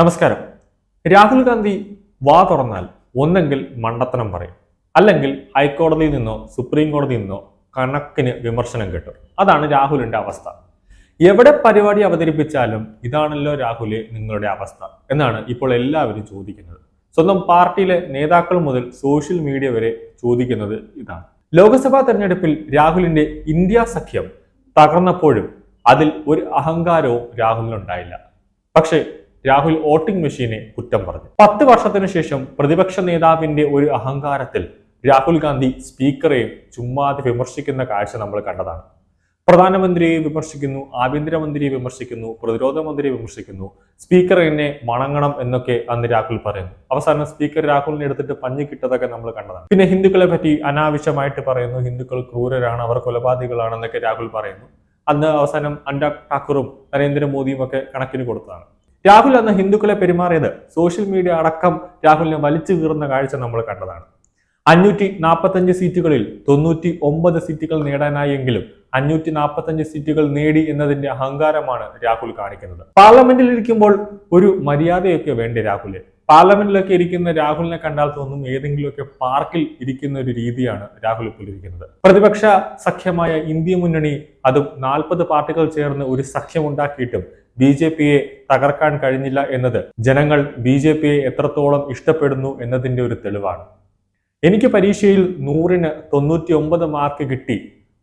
നമസ്കാരം. രാഹുൽ ഗാന്ധി വാ തുറന്നാൽ ഒന്നെങ്കിൽ മണ്ടത്തനം പറയും. അല്ലെങ്കിൽ ഹൈക്കോടതിയിൽ നിന്നോ സുപ്രീം കോടതിയിൽ നിന്നോ കണക്കിന് വിമർശനം കിട്ടും. അതാണ് രാഹുലിന്റെ അവസ്ഥ. എവിടെ പരിപാടി അവതരിപ്പിച്ചാലും ഇതാണല്ലോ രാഹുലെ നിങ്ങളുടെ അവസ്ഥ എന്നാണ് ഇപ്പോൾ എല്ലാവരും ചോദിക്കുന്നത്. സ്വന്തം പാർട്ടിയിലെ നേതാക്കൾ മുതൽ സോഷ്യൽ മീഡിയ വരെ ചോദിക്കുന്നത് ഇതാണ്. ലോക്സഭാ തെരഞ്ഞെടുപ്പിൽ രാഹുലിന്റെ ഇന്ത്യ സഖ്യം തകർന്നപ്പോഴും അതിൽ ഒരു അഹങ്കാരവും രാഹുലിനുണ്ടായില്ല. പക്ഷേ രാഹുൽ വോട്ടിംഗ് മെഷീനെ കുറ്റം പറഞ്ഞു. പത്ത് വർഷത്തിനു ശേഷം പ്രതിപക്ഷ നേതാവിന്റെ ഒരു അഹങ്കാരത്തിൽ രാഹുൽ ഗാന്ധി സ്പീക്കറെയും ചുമ്മാതെ വിമർശിക്കുന്ന കാഴ്ച നമ്മൾ കണ്ടതാണ്. പ്രധാനമന്ത്രിയെ വിമർശിക്കുന്നു ആഭ്യന്തരമന്ത്രിയെ വിമർശിക്കുന്നു പ്രതിരോധ മന്ത്രിയെ വിമർശിക്കുന്നു സ്പീക്കർ എന്നെ മണങ്ങണം എന്നൊക്കെ അന്ന് രാഹുൽ പറയുന്നു. അവസാനം സ്പീക്കർ രാഹുലിനെ എടുത്തിട്ട് പഞ്ഞു കിട്ടതൊക്കെ നമ്മൾ കണ്ടതാണ്. പിന്നെ ഹിന്ദുക്കളെ പറ്റി അനാവശ്യമായിട്ട് പറയുന്നു ഹിന്ദുക്കൾ ക്രൂരരാണ് അവർ കൊലപാതകളാണെന്നൊക്കെ രാഹുൽ പറയുന്നു. അന്ന് അവസാനം അനുരാഗ് ഠാക്കൂറും നരേന്ദ്രമോദിയും ഒക്കെ കണക്കിന് കൊടുത്തതാണ്. രാഹുൽ അന്ന് ഹിന്ദുക്കളെ പെരുമാറിയത് സോഷ്യൽ മീഡിയ അടക്കം രാഹുലിനെ വലിച്ചു കീറുന്ന കാഴ്ച നമ്മൾ കണ്ടതാണ്. അഞ്ഞൂറ്റി നാൽപ്പത്തഞ്ച് സീറ്റുകളിൽ തൊണ്ണൂറ്റി ഒമ്പത് സീറ്റുകൾ നേടാനായെങ്കിലും അഞ്ഞൂറ്റി നാൽപ്പത്തഞ്ച് സീറ്റുകൾ നേടി എന്നതിന്റെ അഹങ്കാരമാണ് രാഹുൽ കാണിക്കുന്നത്. പാർലമെന്റിൽ ഇരിക്കുമ്പോൾ ഒരു മര്യാദയൊക്കെ വേണ്ടേ രാഹുൽ? പാർലമെന്റിലൊക്കെ ഇരിക്കുന്ന രാഹുലിനെ കണ്ടാൽ തോന്നും ഏതെങ്കിലുമൊക്കെ പാർക്കിൽ ഇരിക്കുന്ന ഒരു രീതിയാണ് രാഹുൽ ഇപ്പോൾ ഇരിക്കുന്നത്. പ്രതിപക്ഷ സഖ്യമായ ഇന്ത്യ മുന്നണി അതും നാൽപ്പത് പാർട്ടികൾ ചേർന്ന് ഒരു സഖ്യം ഉണ്ടാക്കിയിട്ടും ബി ജെ പിയെ തകർക്കാൻ കഴിഞ്ഞില്ല എന്നത് ജനങ്ങൾ ബി ജെ പിയെ എത്രത്തോളം ഇഷ്ടപ്പെടുന്നു എന്നതിന്റെ ഒരു തെളിവാണ്. എനിക്ക് പരീക്ഷയിൽ നൂറിന് തൊണ്ണൂറ്റി ഒമ്പത് മാർക്ക് കിട്ടി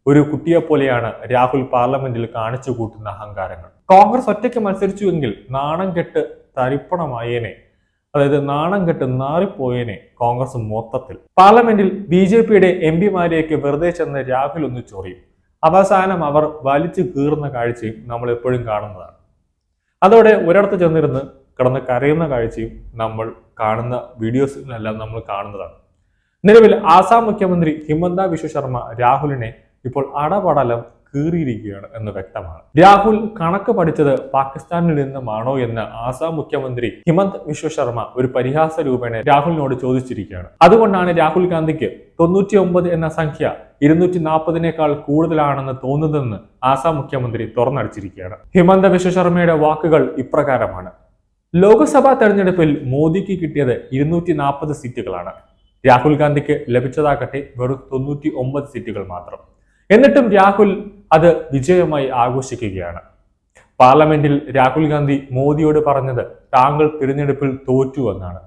ഒരു കുട്ടിയെ പോലെയാണ് രാഹുൽ പാർലമെന്റിൽ കാണിച്ചു കൂട്ടുന്ന അഹങ്കാരങ്ങൾ. കോൺഗ്രസ് ഒറ്റയ്ക്ക് മത്സരിച്ചുവെങ്കിൽ നാണം കെട്ട് തരിപ്പണമായേനെ. അതായത് നാണം കെട്ട് നാറിപ്പോയേനെ കോൺഗ്രസ് മൊത്തത്തിൽ. പാർലമെന്റിൽ ബി ജെ പിയുടെ എം പിമാരെയൊക്കെ വെറുതെ ചെന്ന് രാഹുൽ ഒന്ന് ചൊറിയും. അവസാനം അവർ വലിച്ചു കീറുന്ന കാഴ്ചയും നമ്മൾ എപ്പോഴും കാണുന്നതാണ്. അതോടെ ഒരിടത്ത് ചെന്നിരുന്ന് കിടന്ന് കരയുന്ന കാഴ്ചയും നമ്മൾ കാണുന്ന വീഡിയോസിനെല്ലാം നമ്മൾ കാണുന്നതാണ്. നിലവിൽ ആസാം മുഖ്യമന്ത്രി ഹിമന്ത വിശ്വ ശർമ്മ രാഹുലിനെ ഇപ്പോൾ അടപടലം കീറിയിരിക്കുകയാണ് എന്ന് വ്യക്തമാണ്. രാഹുൽ കണക്ക് പഠിച്ചത് പാകിസ്ഥാനിൽ നിന്നുമാണോ എന്ന് ആസാം മുഖ്യമന്ത്രി ഹിമന്ത് വിശ്വ ശർമ്മ ഒരു പരിഹാസ രൂപേണ രാഹുലിനോട് ചോദിച്ചിരിക്കുകയാണ്. അതുകൊണ്ടാണ് രാഹുൽ ഗാന്ധിക്ക് തൊണ്ണൂറ്റി ഒമ്പത് എന്ന സംഖ്യ ഇരുന്നൂറ്റി നാൽപ്പതിനേക്കാൾ കൂടുതലാണെന്ന് തോന്നുന്നതെന്ന് ആസാം മുഖ്യമന്ത്രി തുറന്നടിച്ചിരിക്കുകയാണ്. ഹിമന്ത വിശ്വ ശർമ്മയുടെ വാക്കുകൾ ഇപ്രകാരമാണ്. ലോക്സഭാ തെരഞ്ഞെടുപ്പിൽ മോദിക്ക് കിട്ടിയത് ഇരുന്നൂറ്റി നാൽപ്പത് സീറ്റുകളാണ്. രാഹുൽ ഗാന്ധിക്ക് ലഭിച്ചതാകട്ടെ വെറും തൊണ്ണൂറ്റി ഒമ്പത് സീറ്റുകൾ മാത്രം. എന്നിട്ടും രാഹുൽ അത് വിജയമായി ആഘോഷിക്കുകയാണ്. പാർലമെന്റിൽ രാഹുൽ ഗാന്ധി മോദിയോട് പറഞ്ഞത് താങ്കൾ തിരഞ്ഞെടുപ്പിൽ തോറ്റു എന്നാണ്.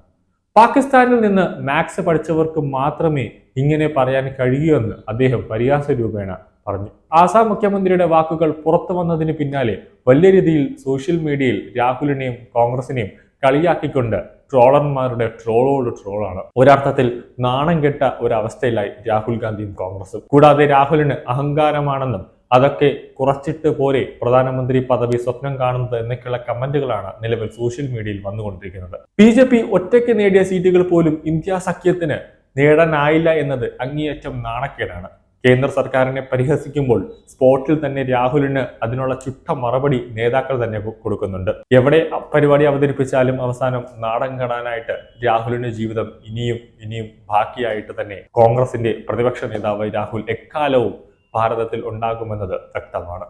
പാകിസ്ഥാനിൽ നിന്ന് മാത്സ് പഠിച്ചവർക്ക് മാത്രമേ ഇങ്ങനെ പറയാൻ കഴിയൂ എന്ന് അദ്ദേഹം പരിഹാസ രൂപേണ പറഞ്ഞു. ആസാം മുഖ്യമന്ത്രിയുടെ വാക്കുകൾ പുറത്തു വന്നതിന് പിന്നാലെ വലിയ രീതിയിൽ സോഷ്യൽ മീഡിയയിൽ രാഹുലിനെയും കോൺഗ്രസിനെയും കളിയാക്കിക്കൊണ്ട് ട്രോളർമാരുടെ ട്രോളോട് ട്രോളാണ്. ഒരർത്ഥത്തിൽ നാണം കെട്ട ഒരവസ്ഥയിലായി രാഹുൽ ഗാന്ധിയും കോൺഗ്രസും. കൂടാതെ രാഹുലിന് അഹങ്കാരമാണെന്നും അതൊക്കെ കുറച്ചിട്ട് പോരെ പ്രധാനമന്ത്രി പദവി സ്വപ്നം കാണുന്നത് എന്നൊക്കെയുള്ള കമന്റുകളാണ് നിലവിൽ സോഷ്യൽ മീഡിയയിൽ വന്നുകൊണ്ടിരിക്കുന്നത്. ബി ജെ പി ഒറ്റയ്ക്ക് നേടിയ സീറ്റുകൾ പോലും ഇന്ത്യ സഖ്യത്തിന് നേടാനായില്ല എന്നത് അങ്ങേയറ്റം നാണക്കേടാണ്. കേന്ദ്ര സർക്കാരിനെ പരിഹസിക്കുമ്പോൾ സ്പോട്ടിൽ തന്നെ രാഹുലിന് അതിനുള്ള ചുട്ട മറുപടി നേതാക്കൾ തന്നെ കൊടുക്കുന്നുണ്ട്. എവിടെ പരിപാടി അവതരിപ്പിച്ചാലും അവസാനം നാടൻ കടാനായിട്ട് രാഹുലിന്റെ ജീവിതം ഇനിയും ഇനിയും ബാക്കിയായിട്ട് തന്നെ കോൺഗ്രസിന്റെ പ്രതിപക്ഷ നേതാവ് രാഹുൽ എക്കാലവും ഭാരതത്തിൽ ഉണ്ടാകുമെന്നത് വ്യക്തമാണ്.